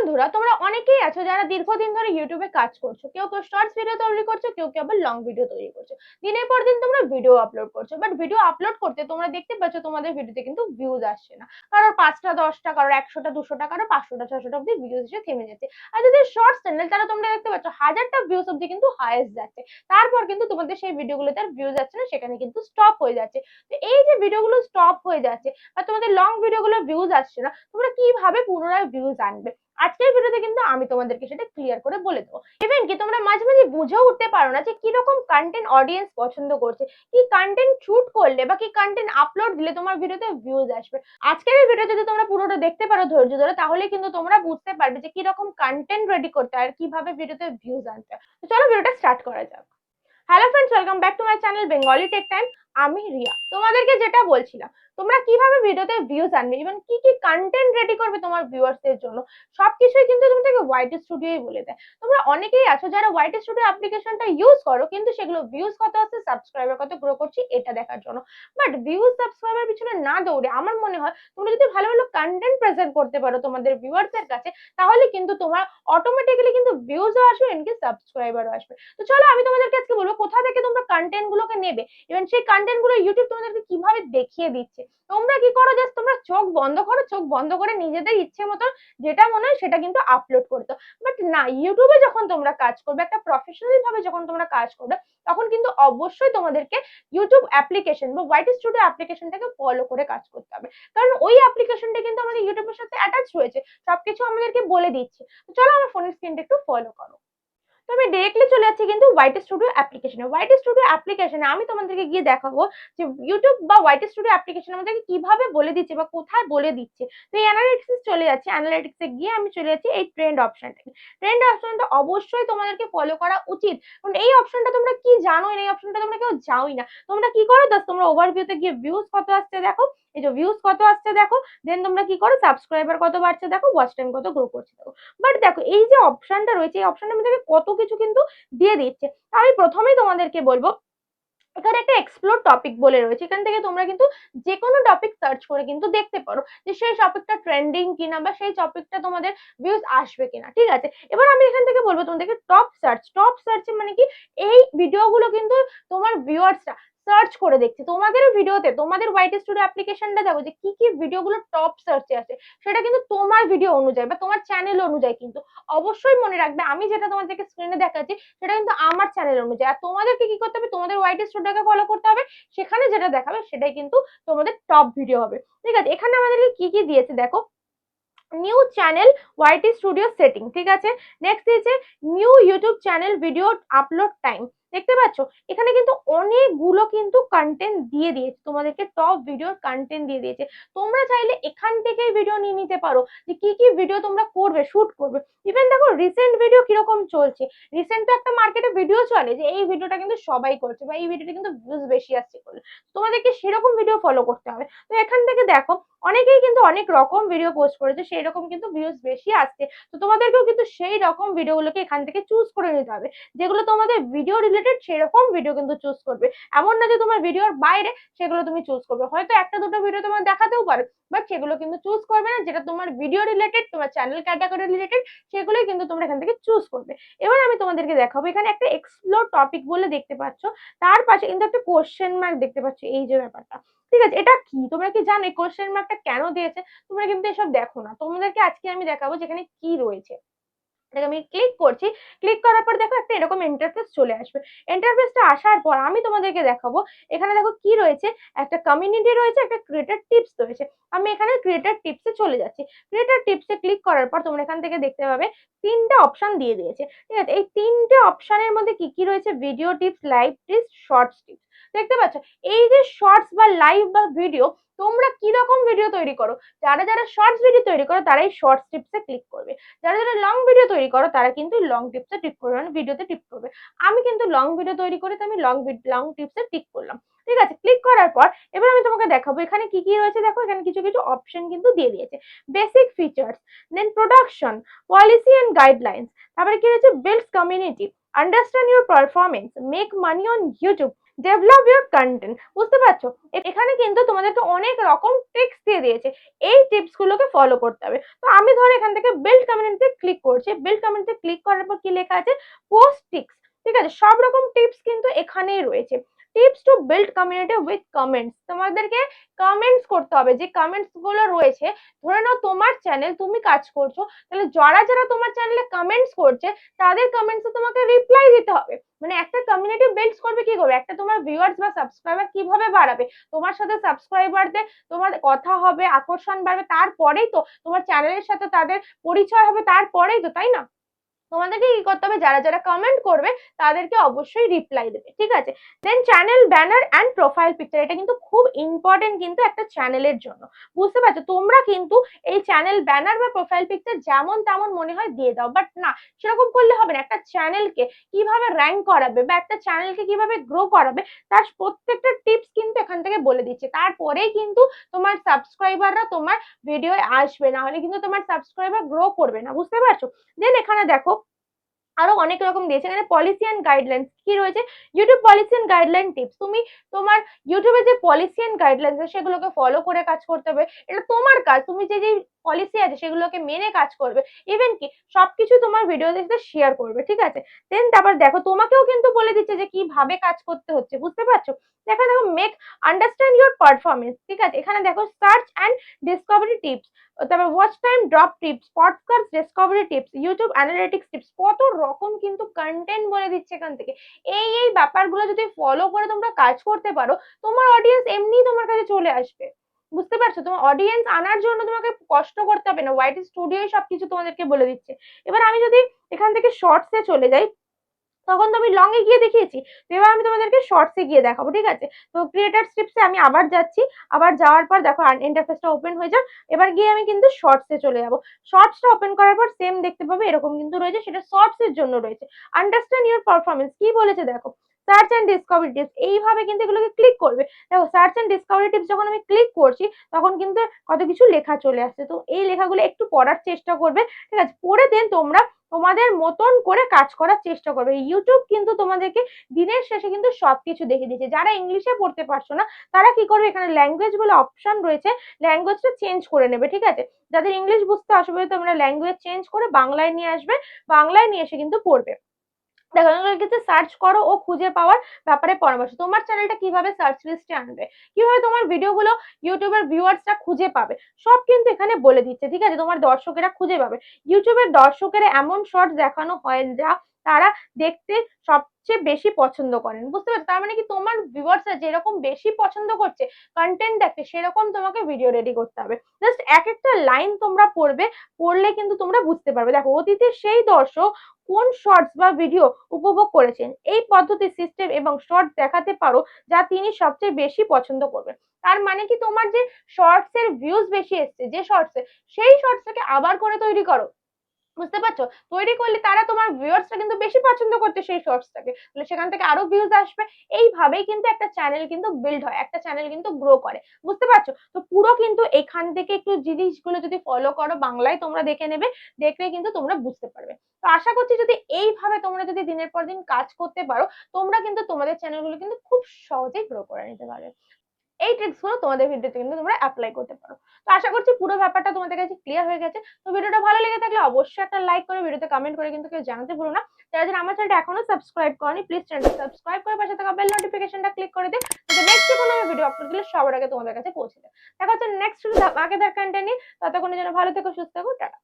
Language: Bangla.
বন্ধুরা, তোমরা অনেকেই আছো যারা দীর্ঘদিন ধরে ইউটিউবে কাজ করছ। কেউ কেউ শর্টস ভিডিও তৈরি করছ, কেউ কেউ আবার লং ভিডিও তৈরি করছ। দিনের পর দিন তোমরা ভিডিও আপলোড করছ বাট ভিডিও আপলোড করতে তোমরা দেখতে পাচ্ছ তোমাদের ভিডিওতে কিন্তু ভিউজ আসছে না। কারোর পাঁচটা, দশটা, কারোর একশোটা, দুশোটা, কারোর পাঁচশোটা, ছশোটা অব্দি ভিউজ এসে থেমে যাচ্ছে। আর যদি শর্টস চ্যানেল তারা তোমরা দেখতে পাচ্ছ হাজারটা ভিউজ অব্দি কিন্তু হায়েস্ট যাচ্ছে। তারপর কিন্তু তোমাদের সেই ভিডিওগুলোতে আর ভিউজ যাচ্ছে না, সেখানে কিন্তু স্টপ হয়ে যাচ্ছে। তো এই যে ভিডিওগুলো স্টপ হয়ে যাচ্ছে বা তোমাদের লং ভিডিওগুলো ভিউজ আসছে না, তোমরা কীভাবে পুনরায় ভিউজ আনবে? আজকের ভিডিওতে কিন্তু আমি তোমাদেরকে সেটা ক্লিয়ার করে বলে দেবো। ইভেন কি তোমরা মাঝে মাঝে বুঝেও উঠতে পারো না যে কীরকম কন্টেন্ট অডিয়েন্স পছন্দ করছে, কি কন্টেন্ট শুট করলে বা কি কন্টেন্ট আপলোড দিলে তোমার ভিডিওতে ভিউজ আসবে। আজকের এই ভিডিও যদি তোমরা পুরোটা দেখতে পারো ধৈর্য ধরে, তাহলে কিন্তু তোমরা বুঝতে পারবে যে কীরকম কন্টেন্ট রেডি করতে হয় আর কীভাবে ভিডিওতে ভিউজ আনতে চলো ভিডিওটা স্টার্ট করা যাক। Hello friends welcome back to my channel Bengali tech time আমি রিয়া। তোমাদেরকে যেটা বলছিলাম, তোমরা কীভাবে ভিডিওতে ভিউজ আনবে ইভেন কি কি কন্টেন্ট রেডি করবে তোমার ভিউয়ার্সদের জন্য, সবকিছুই কিন্তু তোমাদেরকে হোয়াইট স্টুডিওই বলে দেয়। তোমরা অনেকেই আছো যারা হোয়াইট স্টুডিও অ্যাপ্লিকেশনটা ইউজ করো, কিন্তু সেগুলো ভিউজ কত আসছে সাবস্ক্রাইবার কত গ্রো করছি, এটা দেখার জন্য। বাট ভিউজ সাবস্ক্রাইবার পিছনে না দৌড়ে আমার মনে হয়, তোমরা যদি ভালো ভালো কন্টেন্ট প্রেজেন্ট করতে পারো তোমাদের ভিউয়ার্সের কাছে, তাহলে কিন্তু তোমার অটোমেটিক্যালি কিন্তু ভিউজও আসবে এমনকি সাবস্ক্রাইবারও আসবে। তো চলো আমি তোমাদেরকে আজকে বলব কোথা থেকে তোমরা কন্টেন্ট গুলোকে নেবে ইভেন সেই কন্টেন্ট গুলো ইউটিউব তোমাদেরকে কীভাবে দেখিয়ে দিচ্ছে? তোমরা কি করো? জাস্ট তোমরা চোখ বন্ধ করো, চোখ বন্ধ করে নিজেদের ইচ্ছে মতো যেটা মনে হয় সেটা কিন্তু আপলোড করতো বাট না ইউটিউবে যখন তোমরা কাজ করবে, একটা প্রফেশনালি ভাবে যখন তোমরা কাজ করবে, তখন কিন্তু অবশ্যই তোমাদেরকে ইউটিউব অ্যাপ্লিকেশন বা হোয়াইট স্টুডিও অ্যাপ্লিকেশনটাকে ফলো করে কাজ করতে হবে। কারণ ওই অ্যাপ্লিকেশনটা কিন্তু আমাদের ইউটিউবের সাথে অ্যাটাচ হয়েছে। সবকিছু আমাদেরকে বলে দিচ্ছে। চলো আমার ফোনের স্ক্রিনটা একটু ফলো করো। তো আমি ডিরেক্টলি চলে যাচ্ছি কিন্তু হোয়াইট স্টুডিও অ্যাপ্লিকেশনে হোয়াইট স্টুডিও অ্যাপ্লিকেশনে আমি তোমাদেরকে গিয়ে দেখাবো যে ইউটিউব বা হোয়াইট স্টুডিও অ্যাপ্লিকেশন আমাদেরকে কীভাবে বলে দিচ্ছে বা কোথায় বলে দিচ্ছে। তো এই অ্যানালিটিক্সে চলে যাচ্ছে। অ্যানালিটিক্সে গিয়ে আমি চলে যাচ্ছি এই ট্রেন্ড অপশনটাকে ট্রেন্ড অপশনটা অবশ্যই তোমাদেরকে ফলো করা উচিত। কারণ এই অপশনটা তোমরা কি জানো এই অপশনটা তোমরা কেউ যাওই না। তোমরা কি করো? দাস তোমরা ওভারভিউতে গিয়ে ভিউজ কত আসছে দেখো। এই যে ভিউজ কত আসছে দেখো দেন তোমরা কি করো সাবস্ক্রাইবার কত বাড়ছে দেখো ওয়াচ টাইম কত গ্রো করছে দেখো। বাট দেখো, এই যে অপশনটা রয়েছে, এই অপশনটা আমাদেরকে কত কিছু কিন্তু দিয়ে দিচ্ছে। আমি প্রথমেই তোমাদেরকে বলব, এখানে একটা এক্সপ্লোর টপিক বলে রয়েছে। এখান থেকে তোমরা কিন্তু যে কোনো টপিক সার্চ করে কিন্তু দেখতে পারো যে সেই টপিকটা ট্রেন্ডিং কিনা বা সেই টপিকটা তোমাদের ভিউজ আসবে কিনা, ঠিক আছে? এবার আমি এখান থেকে বলব তোমাদেরকে টপ সার্চ টপ সার্চে মানে কি, এই ভিডিওগুলো কিন্তু তোমার ভিউয়ার্সরা সার্চ করে দেখছি। তোমাদের ভিডিওতে তোমাদের হোয়াইট স্টুডিও অ্যাপ্লিকেশনটা দেখো যে কি কি ভিডিওগুলো টপ সার্চে আছে। সেটা কিন্তু তোমার ভিডিও অনুযায়ী বা তোমার চ্যানেল অনুযায়ী কিন্তু অবশ্যই মনে রাখবে। আমি যেটা তোমাদেরকে স্ক্রিনে দেখাচ্ছি, সেটা কিন্তু আমার চ্যানেল অনুযায়ী। আর তোমাদেরকে কি করতে হবে? তোমাদের হোয়াইট স্টুডিওকে ফলো করতে হবে। সেখানে যেটা দেখাবে, সেটাই কিন্তু তোমাদের টপ ভিডিও হবে। ঠিক আছে? এখানে আমাদেরকে কি কি দিয়েছে দেখো? New channel YT studio setting ঠিক আছে? নেক্সট দিয়েছে new YouTube channel video upload time দেখতে পাচ্ছ? এখানে কিন্তু অনেকগুলো কিন্তু কন্টেন্ট দিয়ে দিয়েছে। তোমাদেরকে টপ ভিডিওর কন্টেন্ট দিয়ে দিয়েছে। তোমরা চাইলে এখান থেকেই ভিডিও নিয়ে নিতে পারো যে কি কি ভিডিও তোমরা করবে শুট করবে। ইভেন দেখো রিসেন্ট ভিডিও কীরকম চলছে? রিসেন্ট তো একটা মার্কেটে ভিডিও চলে যে এই ভিডিওটা কিন্তু সবাই করছে বা এই ভিডিওটা কিন্তু ভিউজ বেশি আসছে তোমাদেরকে সেরকম ভিডিও ফলো করতে হবে। তো এখান থেকে দেখো অনেকেই কিন্তু অনেক রকম ভিডিও পোস্ট করেছে সেই রকম কিন্তু ভিউজ বেশি আসছে। তো তোমাদেরকেও কিন্তু সেই রকম ভিডিওগুলোকে এখান থেকে চুজ করে নিতে হবে, যেগুলো তোমাদের ভিডিও রিলেটেড সেরকম ভিডিও কিন্তু চুজ করবে। এমন না যে তোমার ভিডিওর বাইরে সেগুলো তুমি চুজ করবে। হয়তো একটা দুটো ভিডিও তোমার দেখাতেও পারে বাট সেগুলো কিন্তু চুজ করবে না, যেটা তোমার ভিডিও রিলেটেড তোমার চ্যানেল ক্যাটাগরি রিলেটেড সেগুলোই কিন্তু তোমরা এখান থেকে চুজ করবে। এবার আমি তোমাদেরকে দেখাবো, এখানে একটা এক্সপ্লোর টপিক বলে দেখতে পাচ্ছ, তার পাশে কিন্তু একটা কোশ্চেন মার্ক দেখতে পাচ্ছ, এই যে ব্যাপারটা। ঠিক আছে, এটা কি? তোমরা কি জানো কোশ্চেন মার্কটা কেন দিয়েছে? তোমরা কিন্তু এসব দেখো না। তোমাদেরকে আজকে আমি দেখাবো যেখানে কি রয়েছে। এটাকে আমি ক্লিক করছি। ক্লিক করার পর দেখো একটা এরকম ইন্টারফেস চলে আসবে। ইন্টারফেসটা আসার পর আমি তোমাদেরকে দেখাবো, এখানে দেখো কি রয়েছে? একটা কমিউনিটি রয়েছে, একটা ক্রিয়েটার টিপস রয়েছে। আমি এখানে ক্রিয়েটার টিপসে চলে যাচ্ছি। ক্রিয়েটার টিপসে ক্লিক করার পর তোমরা এখান থেকে দেখতে পাবে তিনটে অপশন দিয়ে দিয়েছে। ঠিক আছে, এই তিনটে অপশনের মধ্যে কি কি রয়েছে? Video tips live tips shorts tips দেখতে পাচ্ছ? এই যে শর্টস বা লাইভ বা ভিডিও তোমরা কি রকম ভিডিও তৈরি করো? যারা যারা শর্টস ভিডিও তৈরি করো, তারা এই শর্টস টিপসে ক্লিক করবে। যারা যারা লং ভিডিও তৈরি করো, তারা কিন্তু লং টিপসে টিপ করবে মানে ভিডিওতে টিপ করবে। আমি কিন্তু লং ভিডিও তৈরি করে তো আমি লং লং টিপসে টিক করলাম। ঠিক আছে ক্লিক করার পর এবার আমি তোমাকে দেখাবো, এখানে কি কি রয়েছে দেখো, এখানে কিছু কিছু অপশন কিন্তু দিয়ে দিয়েছে। Basic features then production policy and guidelines তারপরে কি রয়েছে? Builds community understand your performance make money on YouTube develop your content বুঝতে পারছ? এখানে কিন্তু তোমাদেরকে অনেক রকম ট্রিক্স দিয়ে দিয়েছে। এই টিপসগুলোকে ফলো করতে হবে। তো আমি ধরো এখান থেকে বিল্ড কমিউনিটিতে ক্লিক করছি। বিল্ড কমিউনিটিতে ক্লিক করার পর কি লেখা আছে? পোস্ট টিপস ঠিক আছে? সব রকম টিপস কিন্তু এখানেই রয়েছে। Tips to build community with comments তোমাদেরকে কমেন্টস করতে হবে, যে কমেন্টসগুলো রয়েছে, ধরে নাও তোমার চ্যানেল তুমি কাজ করছ, তাহলে যারা যারা তোমার চ্যানেলে কমেন্টস করছে, তাদের কমেন্টসে তোমাকে রিপ্লাই দিতে হবে। মানে একটা কমিউনিটি বিল্ড করবে কি করবে? একটা তোমার ভিউয়ার্স বা সাবস্ক্রাইবার কীভাবে বাড়াবে? তোমার সাথে সাবস্ক্রাইবারদের তোমার কথা হবে, আকর্ষণ বাড়বে, তারপরেই তো তোমার চ্যানেলের সাথে তাদের পরিচয় হবে, তারপরেই তো, তাই না? তোমাদেরকে কি করতে হবে? যারা যারা কমেন্ট করবে, তাদেরকে অবশ্যই রিপ্লাই দেবে, ঠিক আছে? Then channel banner and profile picture এটা কিন্তু খুব ইম্পর্টেন্ট কিন্তু একটা চ্যানেলের জন্য। বুঝতে পারছ? তোমরা কিন্তু এই চ্যানেল ব্যানার বা প্রোফাইল পিকচার যেমন তেমন মনে হয় দিয়ে দাও। বাট না, সেরকম করলে হবে না। একটা চ্যানেলকে কীভাবে র্যাঙ্ক করাবে বা একটা চ্যানেলকে কীভাবে গ্রো করাবে, তার প্রত্যেকটা টিপস কিন্তু এখান থেকে বলে দিচ্ছে। তারপরেই কিন্তু তোমার সাবস্ক্রাইবাররা তোমার ভিডিও আসবে। না হলে কিন্তু তোমার সাবস্ক্রাইবার গ্রো করবে না। বুঝতে পারছ? দেন এখানে দেখো আরও অনেক রকম দিয়েছে। এখানে পলিসি অ্যান্ড গাইডলাইন্স কি রয়েছে? YouTube policy and guideline tips তুমি তোমার ইউটিউবে যে পলিসি অ্যান্ড গাইডলাইন সেগুলোকে ফলো করে কাজ করতে হবে। এটা তোমার কাজ। তুমি যে যে পলিসি আছে, সেগুলোকে মেনে কাজ করবে। ইভেন কি, সবকিছু তোমার ভিডিওতে সাথে শেয়ার করবে, ঠিক আছে? দেন তারপর দেখো, তোমাকেও কিন্তু বলে দিচ্ছে যে কীভাবে কাজ করতে হচ্ছে, বুঝতে পারছ? দেখো দেখো মেক আন্ডারস্ট্যান্ড ইউর পারফরমেন্স ঠিক আছে? এখানে দেখো সার্চ অ্যান্ড ডিসকভারি টিপস তারপর watch time drop tips podcast discovery tips YouTube analytics tips কত রকম কিন্তু কন্টেন্ট বলে দিচ্ছে এখান থেকে। এই এই ব্যাপারগুলো যদি ফলো করে তোমরা কাজ করতে পারো, তোমার অডিয়েন্স এমনি তোমার কাছে চলে আসবে। বুঝতে পারছ? তোমার অডিয়েন্স আনার জন্য তোমাকে কষ্ট করতে হবে না। হোয়াইট স্টুডিও সবকিছু তোমাদেরকে বলে দিচ্ছে। এবার আমি যদি এখান থেকে শর্টসে চলে যাই, তখন তো আমি লং এ গিয়ে দেখিয়েছি। এবার আমি তোমাদেরকে শর্টসে গিয়ে দেখাবো, ঠিক আছে? তো ক্রিয়েটার স্ট্রিপসে আমি আবার যাচ্ছি। আবার যাওয়ার পর দেখো ইন্টারফেসটা ওপেন হয়ে যাক। এবার গিয়ে আমি কিন্তু শর্টসে চলে যাব। শর্টসটা ওপেন করার পর সেম দেখতে পাবে, এরকম কিন্তু রয়েছে। সেটা শর্টস এর জন্য রয়েছে। আন্ডারস্ট্যান্ড ইউর পারফরমেন্স কি বলেছে দেখো? সার্চ অ্যান্ড ডিসকভারি টিপস এইভাবে কিন্তু এগুলোকে ক্লিক করবে। দেখো সার্চ অ্যান্ড ডিসকভারি টিপস যখন আমি ক্লিক করছি, তখন কিন্তু কত কিছু লেখা চলে আসছে। তো এই লেখাগুলো একটু পড়ার চেষ্টা করবে, ঠিক আছে? পড়ে দেন তোমরা, তোমাদের মতন করে কাজ করার চেষ্টা করবে। ইউটিউব কিন্তু তোমাদেরকে দিনের শেষে কিন্তু সবকিছু দেখে দিচ্ছে যারা ইংলিশে পড়তে পারছ না, তারা কি করবে? এখানে ল্যাঙ্গুয়েজ বলে অপশন রয়েছে ল্যাঙ্গুয়েজটা চেঞ্জ করে নেবে, ঠিক আছে? যাদের ইংলিশ বুঝতে অসুবিধা তোমরা ল্যাঙ্গুয়েজ চেঞ্জ করে বাংলায় নিয়ে আসবে, বাংলায় নিয়ে এসে কিন্তু পড়বে। দেখো ক্ষেত্রে সার্চ করো ও খুঁজে পাওয়ার ব্যাপারে পরামর্শ। তোমার চ্যানেলটা কীভাবে সার্চ লিস্টে আনবে? কীভাবে তোমার ভিডিওগুলো ইউটিউবের ভিউয়ার্সরা খুঁজে পাবে? সব কিন্তু এখানে বলে দিচ্ছে, ঠিক আছে? তোমার দর্শকেরা খুঁজে পাবে। ইউটিউবের দর্শকেরা এমন শর্টস দেখানো হয় যা তারা দেখতে সবচেয়ে বেশি পছন্দ করেন, বুঝতে পারছ? তার মানে কি তোমার ভিউয়ার্সরা যেরকম বেশি পছন্দ করছে কন্টেন্ট দেখতে সেরকম তোমাকে ভিডিও রেডি করতে হবে। জাস্ট এক একটা লাইন তোমরা পড়বে, পড়লে কিন্তু তোমরা বুঝতে পারবে। দেখো অতীতে সেই দর্শক কোন শর্টস বা ভিডিও উপভোগ করেছেন? এই পদ্ধতি সিস্টেম এবং শর্টস দেখাতে পারো, যা তিনি সবচেয়ে বেশি পছন্দ করবেন। তার মানে কি তোমার যে শর্টস এর ভিউজ বেশি এসছে, যে শর্টস সেই শর্টসটাকে আবার করে তৈরি করো। বুঝতে পারছ? তৈরি করলে তারা তোমার ভিউয়ার্সটা কিন্তু বেশি পছন্দ করতে সেই শর্টসটাকে তাহলে সেখান থেকে আরও ভিউজ আসবে। এইভাবেই কিন্তু একটা চ্যানেল কিন্তু বিল্ড হয়, একটা চ্যানেল কিন্তু গ্রো করে। বুঝতে পারছ? তো পুরো কিন্তু এখান থেকে একটু জিনিসগুলো যদি ফলো করো বাংলায়, তোমরা দেখে নেবে, দেখলে কিন্তু তোমরা বুঝতে পারবে। তো আশা করছি যদি এইভাবে তোমরা যদি দিনের পর দিন কাজ করতে পারো, তোমরা কিন্তু তোমাদের চ্যানেলগুলো কিন্তু খুব সহজেই গ্রো করে নিতে পারবে। এই ট্রিক্সগুলো তোমাদের ভিডিওতে কিন্তু তোমরা অ্যাপ্লাই করতে পারো। তো আশা করছি পুরো ব্যাপারটা তোমাদের কাছে ক্লিয়ার হয়ে গেছে। তো ভিডিওটা ভালো লেগে থাকলে অবশ্যই একটা লাইক করে ভিডিওতে কমেন্ট করে কিন্তু কেউ জানাতে ভুলো না। যারা যারা আমার চ্যানেলটা এখনও সাবস্ক্রাইব করনি প্লিজ চ্যানেলটা সাবস্ক্রাইব করে পাশে থাকা বেল নোটিফিকেশনটা ক্লিক করে দিন যাতে নেক্সট কোনো আমি ভিডিও আপলোড দিলে সবার আগে তোমাদের কাছে পৌঁছে যায়। দেখা হচ্ছে নেক্সট ধামাকেদার কন্টেন্ট নিয়ে। ততক্ষণের জন্য ভালো থেকো, সুস্থ থেকো, টাটা।